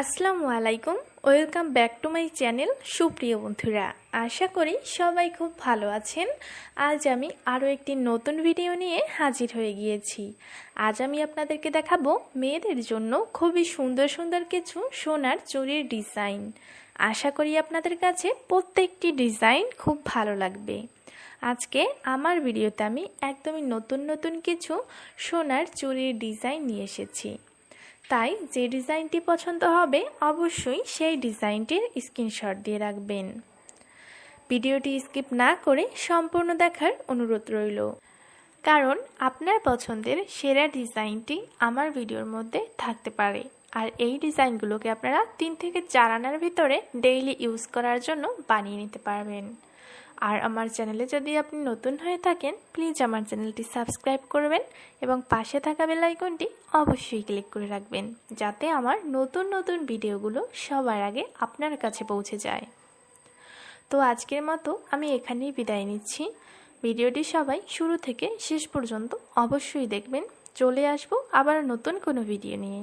আসসালামু আলাইকুম। Welcome back to my channel সুপ্রিয় বন্ধুরা। আশা করি সবাই খুব ভালো আছেন। আজ আমি আরও একটি নতুন ভিডিও নিয়ে হাজির হয়ে গিয়েছি। আজ আমি আপনাদেরকে দেখাবো মেয়েদের জন্য খুবই সুন্দর সুন্দর কিছু সোনার চুরির ডিজাইন আশা করি আপনাদের কাছে প্রত্যেকটি ডিজাইন খুব ভালো লাগবে। আজকে আমার ভিডিওতে আমি একদমই নতুন নতুন কিছু সোনার চুরির ডিজাইন নিয়ে এসেছি। তাই যে ডিজাইনটি পছন্দ হবে, অবশ্যই সেই ডিজাইনটির স্ক্রিনশট দিয়ে রাখবেন। ভিডিওটি স্কিপ না করে সম্পূর্ণ দেখার অনুরোধ রইল। কারণ আপনার পছন্দের সেরা ডিজাইনটি আমার ভিডিওর মধ্যে থাকতে পারে। আর এই ডিজাইনগুলোকে আপনারা তিন থেকে চার আনার ভিতরে ডেইলি ইউজ করার জন্য বানিয়ে নিতে পারবেন। আর আমার চ্যানেলে যদি আপনি নতুন হয়ে থাকেন প্লিজ আমার চ্যানেলটি সাবস্ক্রাইব করবেন এবং পাশে থাকা বেল আইকনটি অবশ্যই ক্লিক করে রাখবেন, যাতে আমার নতুন নতুন ভিডিওগুলো সবার আগে আপনার কাছে পৌঁছে যায়। তো আজকের মতো আমি এখানেই বিদায় নিচ্ছি। ভিডিওটি সবাই শুরু থেকে শেষ পর্যন্ত অবশ্যই দেখবেন। চলে আসব আবার নতুন কোনো ভিডিও নিয়ে।